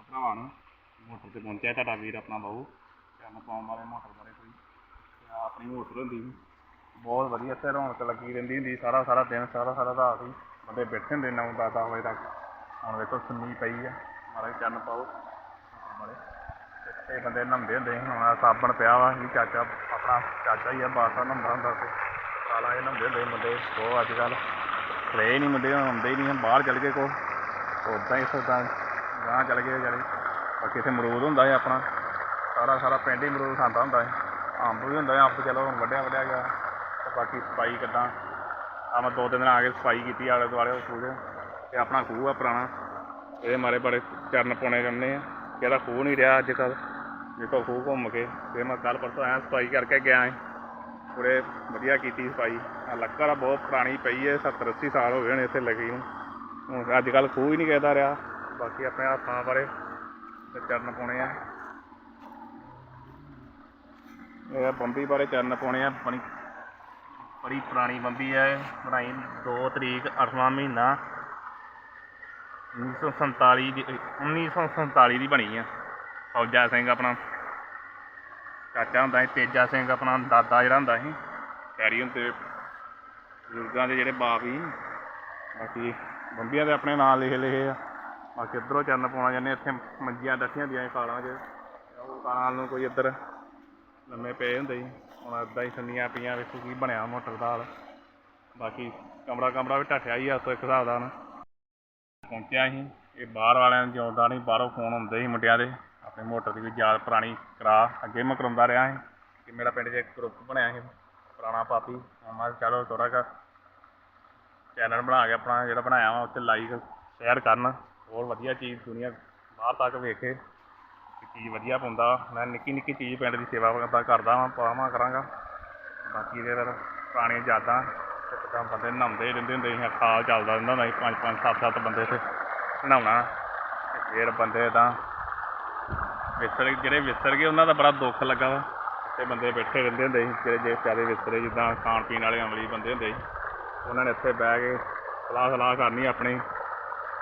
ਸਾਰਿਆਂ ਭਰਾਵਾਂ ਨੂੰ, ਮੋਟਰ ਤੇ ਪਹੁੰਚਿਆ ਤੁਹਾਡਾ ਵੀਰ, ਆਪਣਾ ਬਾਹੂ ਚੰਨ ਪਾਉਣ ਵਾਲੇ ਮੋਟਰ ਬਾਰੇ ਕੋਈ। ਤੇ ਆਹ ਆਪਣੀ ਮੋਟਰ ਹੁੰਦੀ ਸੀ। ਬਹੁਤ ਵਧੀਆ ਇੱਥੇ ਰੌਣਕ ਲੱਗੀ ਰਹਿੰਦੀ ਹੁੰਦੀ ਸੀ। ਸਾਰਾ ਸਾਰਾ ਦਿਨ, ਸਾਰਾ ਸਾਰਾ ਰਾਤ ਹੀ ਬੰਦੇ ਬੈਠੇ ਹੁੰਦੇ ਨੌ, ਦਸ ਦਸ ਵਜੇ ਤੱਕ। ਹੁਣ ਵੇਖੋ ਸੁੰਨੀ ਪਈ ਆ। ਮਾਰੇ ਚੰਨ ਪਾਓ। ਮਾਰੇ ਇੱਥੇ ਬੰਦੇ ਨਹਾਉਂਦੇ ਹੁੰਦੇ ਸੀ। ਹੁਣ ਆਹ ਸਾਬਣ ਪਿਆ ਵਾ, ਇਹ ਚਾਚਾ, ਆਪਣਾ ਚਾਚਾ ਹੀ ਆ ਬਾਸਾ ਨਹਾਉਂਦਾ ਹੁੰਦਾ ਸੀ ਸਾਲਾ ਇਹ ਨਹਾਉਂਦੇ ਹੁੰਦੇ ਸੀ ਮੁੰਡੇ ਉਹ ਅੱਜ ਕੱਲ੍ਹ ਰਹੇ ਨਹੀਂ ਮੁੰਡੇ ਹੁਣ ਆਉਂਦੇ ਹੀ ਨਹੀਂ ਬਾਹਰ ਚਲ ਗਏ ਕੋ ਉੱਦਾਂ ਹੀ ਸਦਾ। ਗਾਂ ਚਲ ਗਏ ਜਿਹੜੇ। ਬਾਕੀ ਇੱਥੇ ਮਰੂਦ ਹੁੰਦਾ ਹੈ ਆਪਣਾ। ਸਾਰਾ ਸਾਰਾ ਪਿੰਡ ਹੀ ਮਰੂਦ ਖਾਂਦਾ ਹੁੰਦਾ ਹੈ ਅੰਬ ਵੀ ਹੁੰਦਾ ਹੈ ਅੰਬ ਚਲੋ ਹੁਣ ਵੱਢਿਆ ਵੱਢਿਆ ਗਿਆ। ਤੇ ਬਾਕੀ ਸਫ਼ਾਈ ਕਿੱਦਾਂ? ਆ ਮੈਂ ਦੋ ਤਿੰਨ ਦਿਨ ਆ ਕੇ ਸਫ਼ਾਈ ਕੀਤੀ ਆਲੇ ਦੁਆਲੇ ਉਹ ਖੂਹ ਦੇ ਤੇ ਆਪਣਾ ਖੂਹ ਆ ਪੁਰਾਣਾ। ਇਹਦੇ ਮਾਰੇ ਬੜੇ ਚਰਨ ਪਾਉਣੇ ਕਰਨੇ ਆ। ਇਹਦਾ ਖੂਹ ਨਹੀਂ ਰਿਹਾ ਅੱਜ ਕੱਲ੍ਹ ਜਿੱਥੋਂ ਖੂਹ ਘੁੰਮ ਕੇ। ਫਿਰ ਮੈਂ ਕੱਲ ਪਰਸੋਂ ਆਇਆ ਸਫ਼ਾਈ ਕਰਕੇ ਗਿਆ ਸੀ। ਪੂਰੇ ਵਧੀਆ ਕੀਤੀ ਸਫ਼ਾਈ। ਆ ਲੱਕੜ ਆ, ਬਹੁਤ ਪੁਰਾਣੀ ਪਈ ਹੈ 70 80 ਸਾਲ ਹੋ ਗਏ ਨੇ ਇੱਥੇ ਲੱਗੀ ਨੂੰ। ਹੁਣ ਅੱਜ ਕੱਲ੍ਹ ਖੂਹ ਹੀ ਨਹੀਂ ਕਹਿਦਾ ਰਿਹਾ। ਬਾਕੀ ਆਪਣੇ ਹੱਥਾਂ ਬਾਰੇ ਤੇ ਚਰਨ ਪਾਉਣੇ ਆ। ਇਹ ਬੰਬੀ ਬਾਰੇ ਚਰਨ ਪਾਉਣੇ ਆ। ਬੜੀ ਬੜੀ ਪੁਰਾਣੀ ਬੰਬੀ ਹੈ ਬਣਾਈ 2 ਤਰੀਕ 8ਵਾਂ ਮਹੀਨਾ। 1947 ਦੀ 1947 ਦੀ ਬਣੀ ਆ। ਫੌਜਾ ਸਿੰਘ ਆਪਣਾ। ਚਾਚਾ ਹੁੰਦਾ ਸੀ, ਤੇਜਾ ਸਿੰਘ ਆਪਣਾ, ਦਾਦਾ ਜਿਹੜਾ ਹੁੰਦਾ ਸੀ। ਪੈਰੀ ਹੁੰਦੇ ਬਜ਼ੁਰਗਾਂ ਦੇ ਜਿਹੜੇ ਬਾਪ ਸੀ। ਬਾਕੀ ਬੰਬੀਆਂ ਦੇ ਆਪਣੇ ਨਾਂ ਲਿਖੇ ਲਿਖੇ ਆ। ਬਾਕੀ ਇੱਧਰੋਂ ਚਰਨ ਪਾਉਣਾ ਜਾਂਦੇ ਇੱਥੇ ਮੰਜੀਆਂ ਡੱਠੀਆਂ ਦੀਆਂ ਕਾਲਾਂ 'ਚ। ਉਹ ਕਾਲਾਂ ਨੂੰ ਕੋਈ ਇੱਧਰ ਲੰਮੇ ਪਏ ਹੁੰਦੇ ਸੀ। ਹੁਣ ਅੱਧਾ ਹੀ ਸੰਨੀਆਂ ਪਈਆਂ, ਵੇਖੋ ਕੀ ਬਣਿਆ ਮੋਟਰ ਦਾ ਹਾਲ। ਬਾਕੀ ਕਮਰਾ ਕਮਰਾ ਵੀ ਢੱਠਿਆ ਹੀ ਆ ਸੋ ਇੱਕ ਹਿਸਾਬ ਦਾ ਨਾ ਪਹੁੰਚਿਆ ਸੀ। ਇਹ ਬਾਹਰ ਵਾਲਿਆਂ ਨੂੰ ਜਿਉਂਦਾ ਨਹੀਂ, ਬਾਹਰੋਂ ਫੋਨ ਆਉਂਦੇ ਸੀ ਮੁੰਡਿਆਂ ਦੇ। ਆਪਣੇ ਮੋਟਰ ਦੀ ਵੀ ਯਾਦ ਪੁਰਾਣੀ ਕਰਾ, ਅੱਗੇ ਮੈਂ ਕਰਾਉਂਦਾ ਰਿਹਾ ਸੀ। ਕਿ ਮੇਰਾ ਪਿੰਡ 'ਚ ਇੱਕ ਗਰੁੱਪ ਬਣਿਆ ਸੀ, ਪੁਰਾਣਾ ਪਾਪੀ। ਹੁਣ ਮੈਂ ਚਲੋ ਥੋੜਾ ਜਿਹਾ ਚੈਨਲ ਬਣਾ ਕੇ ਆਪਣਾ ਜਿਹੜਾ ਬਣਾਇਆ ਵਾ ਉੱਤੇ ਲਾਈਕ ਸ਼ੇਅਰ ਕਰਨ। ਹੋਰ ਵਧੀਆ ਚੀਜ਼ ਦੁਨੀਆ ਬਾਹਰ ਤੱਕ ਵੇਖੇ ਕਿ ਚੀਜ਼ ਵਧੀਆ ਪਾਉਂਦਾ। ਮੈਂ ਨਿੱਕੀ ਨਿੱਕੀ ਚੀਜ਼ ਪਿੰਡ ਦੀ ਸੇਵਾ ਕਰਦਾ ਕਰਦਾ ਵਾਂ ਪਾਵਾਂ ਕਰਾਂਗਾ। ਬਾਕੀ ਇਹਦੇ ਫਿਰ ਪੁਰਾਣੀਆਂ ਯਾਦਾਂ ਤੇ ਕਿੱਦਾਂ ਬੰਦੇ ਨਹਾਉਂਦੇ ਰਹਿੰਦੇ ਹੁੰਦੇ ਸੀ ਖਾਲ ਚੱਲਦਾ ਰਹਿੰਦਾ ਹੁੰਦਾ ਸੀ, ਪੰਜ ਪੰਜ, ਸੱਤ ਸੱਤ ਬੰਦੇ ਤੇ ਨਹਾਉਣਾ। ਤੇ ਬੰਦੇ ਤਾਂ ਵਿਸਰ ਜਿਹੜੇ ਵਿਸਰ ਗਏ ਉਹਨਾਂ ਦਾ ਬੜਾ ਦੁੱਖ ਲੱਗਾ ਵਾ। ਤੇ ਬੰਦੇ ਬੈਠੇ ਰਹਿੰਦੇ ਹੁੰਦੇ ਸੀ, ਜਿਹੜੇ ਜੇ ਪਿਆਰੇ ਵਿਸਰੇ, ਜਿੱਦਾਂ ਖਾਣ ਪੀਣ ਵਾਲੇ ਅਮਲੀ ਬੰਦੇ ਹੁੰਦੇ ਸੀ। ਉਹਨਾਂ ਨੇ ਇੱਥੇ ਬਹਿ ਕੇ ਸਲਾਹ ਸਲਾਹ ਕਰਨੀ ਆਪਣੀ।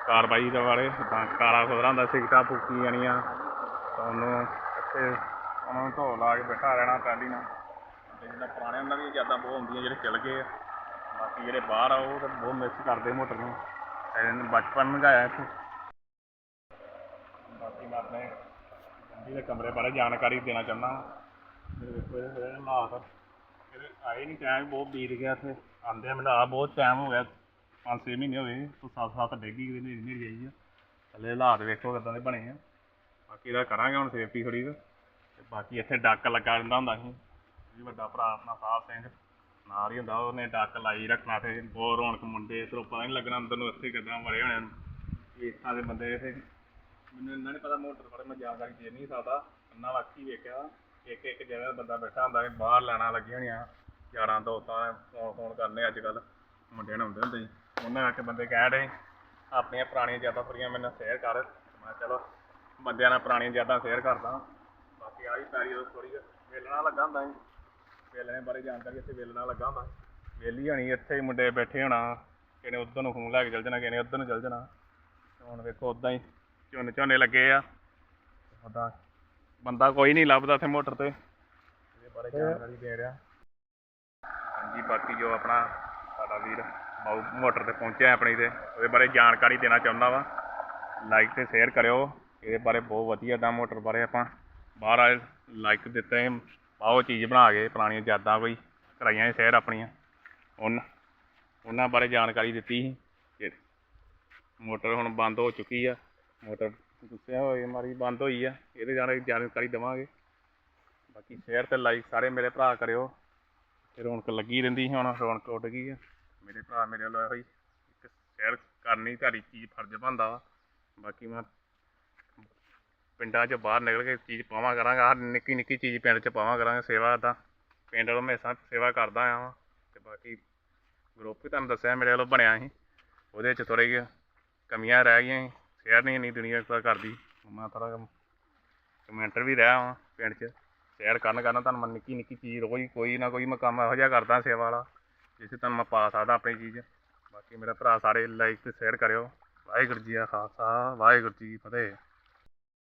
ਕਾਰਵਾਈ ਦੇ ਬਾਰੇ ਤਾਂ ਕਾਰਾ ਖੁਦਰਾ ਹੁੰਦਾ ਸਿਗਟਾਂ ਫੂਕੀ ਜਾਣੀਆਂ, ਤਾਂ ਉਹਨੂੰ ਇੱਥੇ ਉਹਨਾਂ ਨੂੰ ਢੋਲ ਲਾ ਕੇ ਬੈਠਾ ਰਹਿਣਾ ਪਹਿਲੀ ਨਾਲ। ਤੇ ਜਿੱਦਾਂ ਪੁਰਾਣੇ ਉਹਨਾਂ ਦੀਆਂ ਯਾਦਾਂ ਬਹੁਤ ਹੁੰਦੀਆਂ, ਜਿਹੜੇ ਚਲ ਗਏ ਆ। ਬਾਕੀ ਜਿਹੜੇ ਬਾਹਰ ਆ, ਉਹ ਤਾਂ ਬਹੁਤ ਮਿਸ ਕਰਦੇ ਮੋਟਰ ਨੂੰ। ਇਹਨਾਂ ਨੇ ਬਚਪਨ ਲੰਘਾਇਆ ਇੱਥੇ। ਬਾਕੀ ਮੈਂ ਆਪਣੇ ਗੰਦੀ ਦੇ ਕਮਰੇ ਬਾਰੇ ਜਾਣਕਾਰੀ ਦੇਣਾ ਚਾਹੁੰਦਾ ਹਾਂ ਮੇਰੇ ਵੇਖੋ ਇਹਦੇ ਹੋਏ ਆਏ ਨਹੀਂ ਟਾਈਮ ਬਹੁਤ ਬੀਤ ਗਿਆ ਇੱਥੇ। ਆਂਦੇ ਮੈਨੂੰ ਆ ਬਹੁਤ ਟਾਈਮ ਹੋ ਗਿਆ। ਪੰਜ ਛੇ ਮਹੀਨੇ ਹੋਏ ਗਏ ਤੋਂ ਸੱਤ ਸੱਤ ਡੇਗੀ ਕਿਤੇ ਨੇਰੀ ਨੇਰੀ ਆਈ ਆ। ਥੱਲੇ ਹਾਲਾਤ ਵੇਖੋ ਕਿੱਦਾਂ ਦੇ ਬਣੇ ਆ। ਬਾਕੀ ਇਹਦਾ ਕਰਾਂਗੇ ਹੁਣ ਸੇਫਟੀ ਥੋੜੀ ਤੇ ਬਾਕੀ ਇੱਥੇ ਡੱਕ ਲੱਗਾ ਰਹਿੰਦਾ ਹੁੰਦਾ ਸੀ। ਜੀ ਵੱਡਾ ਭਰਾ ਆਪਣਾ ਸਾਹਿਬ ਸਿੰਘ ਨਾਲ ਹੀ ਹੁੰਦਾ, ਉਹਨੇ ਡੱਕ ਲਾਈ ਰੱਖਣਾ ਤੇ ਬਹੁਤ ਰੌਣਕ ਮੁੰਡੇ ਇੱਧਰੋਂ ਪਤਾ ਨਹੀਂ ਲੱਗਣਾ ਅੰਦਰ ਨੂੰ ਇੱਥੇ ਕਿੱਦਾਂ ਵੜੇ ਹੋਣੇ ਨੂੰ। ਇਸ ਦੇ ਬੰਦੇ ਇੱਥੇ। ਮੈਨੂੰ ਇੰਨਾ ਨਹੀਂ ਪਤਾ ਮੋਟਰ ਬਾਰੇ ਮੈਂ ਜਾਣਕਾਰੀ ਦੇ ਨਹੀਂ ਸਕਦਾ ਇੰਨਾ ਵਾਕੀ ਵੇਖਿਆ। ਇੱਕ ਇੱਕ ਜਗ੍ਹਾ ਬੰਦਾ ਬੈਠਾ ਹੁੰਦਾ ਬਾਹਰ ਲੈਣਾ ਲੱਗੀਆਂ ਹੋਣੀਆਂ ਯਾਰਾਂ ਦੋਸਤਾਂ ਨੇ ਫੋਨ ਫੋਨ ਕਰਨੇ ਅੱਜ ਕੱਲ ਮੁੰਡਿਆਂ ਨੂੰ ਹੁੰਦੇ ਹੁੰਦੇ ਉਹਨਾਂ ਆ ਕੇ ਬੰਦੇ ਕਹਿ ਰਹੇ ਆਪਣੀਆਂ ਪੁਰਾਣੀਆਂ ਯਾਦਾਂ ਥੋੜ੍ਹੀਆਂ ਮੈਨੂੰ ਸ਼ੇਅਰ ਕਰ। ਮੈਂ ਕਿਹਾ ਚਲੋ ਬੰਦਿਆਂ ਨਾਲ ਪੁਰਾਣੀਆਂ ਯਾਦਾਂ ਸ਼ੇਅਰ ਕਰਦਾ। ਬਾਕੀ ਆ ਆਹੀ ਪੈਰੀ ਉਹ ਥੋੜੀ ਵੇਲਣਾ ਲੱਗਾ ਹੁੰਦਾ ਸੀ। ਵੇਲਣੇ ਬਾਰੇ ਜਾਣਕਾਰੀ ਇੱਥੇ ਵੇਲਣਾ ਲੱਗਾ ਹੁੰਦਾ ਸੀ। ਵੇਲੀ ਹੋਣੀ, ਇੱਥੇ ਹੀ ਮੁੰਡੇ ਬੈਠੇ ਹੋਣਾ। ਕਿਨੇ ਉੱਧਰ ਨੂੰ ਫੋਨ ਲੈ ਕੇ ਚੱਲ ਜਾਣਾ ਕਿਨੇ ਉੱਧਰ ਨੂੰ ਚੱਲ ਜਾਣਾ। ਹੁਣ ਵੇਖੋ ਉਦਾਂ ਹੀ ਝੋਨੇ ਝੋਨੇ ਲੱਗੇ ਆ। ਉਦਾਂ ਬੰਦਾ ਕੋਈ ਨਹੀਂ ਲੱਭਦਾ ਇੱਥੇ ਮੋਟਰ ਤੇ। ਇਹਦੇ ਬਾਰੇ ਜਾਣਕਾਰੀ ਦੇ ਰਿਹਾ। ਹਾਂਜੀ, ਬਾਕੀ ਜੋ ਆਪਣਾ ਸਾਡਾ ਵੀਰ ਮੋਟਰ ਤੇ ਪਹੁੰਚਿਆ ਆਪਣੀ ਤੇ। ਉਹਦੇ ਬਾਰੇ ਜਾਣਕਾਰੀ ਦੇਣਾ ਚਾਹੁੰਦਾ ਵਾ। ਲਾਈਕ ਤੇ ਸ਼ੇਅਰ ਕਰਿਓ। ਇਹਦੇ ਬਾਰੇ ਬਹੁਤ ਵਧੀਆ ਦਾ ਮੋਟਰ ਬਾਰੇ ਆਪਾਂ ਬਾਹਰ ਆਏ ਲਾਈਕ ਦਿੱਤੇ ਬਹੁਤ ਚੀਜ਼ ਬਣਾ ਕੇ, ਪੁਰਾਣੀਆਂ ਯਾਦਾਂ ਕੋਈ ਕਰਾਈਆਂ ਸ਼ੇਅਰ ਆਪਣੀਆਂ। ਉਹਨਾਂ ਉਹਨਾਂ ਬਾਰੇ ਜਾਣਕਾਰੀ ਦਿੱਤੀ ਸੀ ਕਿ ਮੋਟਰ ਹੁਣ ਬੰਦ ਹੋ ਚੁੱਕੀ ਆ। ਮੋਟਰ ਦੱਸਿਆ ਹੋਏ ਮਾਰੀ ਬੰਦ ਹੋਈ ਆ। ਇਹਦੇ ਜਾਣ ਜਾਣਕਾਰੀ ਦੇਵਾਂਗੇ। ਬਾਕੀ ਸ਼ੇਅਰ ਤੇ ਲਾਈਕ ਸਾਰੇ ਮੇਰੇ ਭਰਾ ਕਰਿਓ। ਤੇ ਰੌਣਕ ਲੱਗੀ ਰਹਿੰਦੀ ਸੀ, ਹੁਣ ਰੌਣਕ ਉੱਡ ਗਈ ਆ। ਮੇਰੇ ਭਰਾ ਮੇਰੇ ਵੱਲੋਂ ਇਹੋ ਹੀ ਇੱਕ ਸੈਰ ਕਰਨੀ ਤੁਹਾਡੀ ਚੀਜ਼ ਫਰਜ਼ ਬਣਦਾ ਵਾ। ਬਾਕੀ ਮੈਂ ਪਿੰਡਾਂ 'ਚ ਬਾਹਰ ਨਿਕਲ ਕੇ ਚੀਜ਼ ਪਾਵਾਂ ਕਰਾਂਗਾ ਹਰ ਨਿੱਕੀ ਨਿੱਕੀ ਚੀਜ਼ ਪਿੰਡ 'ਚ ਪਾਵਾਂ ਕਰਾਂਗੇ ਸੇਵਾ ਦਾ। ਪਿੰਡ ਵੱਲੋਂ ਹਮੇਸ਼ਾ ਸੇਵਾ ਕਰਦਾ ਆ ਵਾਂ। ਤੇ ਬਾਕੀ ਗਰੁੱਪ ਵੀ ਤੁਹਾਨੂੰ ਦੱਸਿਆ ਮੇਰੇ ਵੱਲੋਂ ਬਣਿਆ ਸੀ। ਉਹਦੇ 'ਚ ਥੋੜ੍ਹੀ ਜਿਹੀ ਕਮੀਆਂ ਰਹਿ ਗਈਆਂ ਸੀ। ਸ਼ੇਅਰ ਨਹੀਂ ਇੰਨੀ ਦੁਨੀਆ ਕਰਦੀ। ਮੈਂ ਥੋੜ੍ਹਾ ਕਮੈਂਟਰ ਵੀ ਰਿਹਾ ਵਾਂ ਪਿੰਡ 'ਚ। ਸ਼ੇਅਰ ਕਰਨ ਕਰਨ ਤੁਹਾਨੂੰ ਮੈਂ ਨਿੱਕੀ ਨਿੱਕੀ ਚੀਜ਼ ਰੋਜ਼ ਕੋਈ ਨਾ ਕੋਈ ਮੈਂ ਕੰਮ ਇਹੋ ਜਿਹਾ ਕਰਦਾ ਸੇਵਾ ਵਾਲਾ। ਜਿਸ ਤਰ੍ਹਾਂ ਮੈਂ ਪਾ ਸਕਦਾ ਆਪਣੀ ਚੀਜ਼। ਬਾਕੀ ਮੇਰਾ ਭਰਾ ਸਾਰੇ ਲਾਈਕ ਤੇ ਸ਼ੇਅਰ ਕਰਿਓ। ਵਾਹਿਗੁਰੂ ਜੀ ਕਾ ਖਾਲਸਾ, ਵਾਹਿਗੁਰੂ ਜੀ ਕੀ ਫਤਿਹ।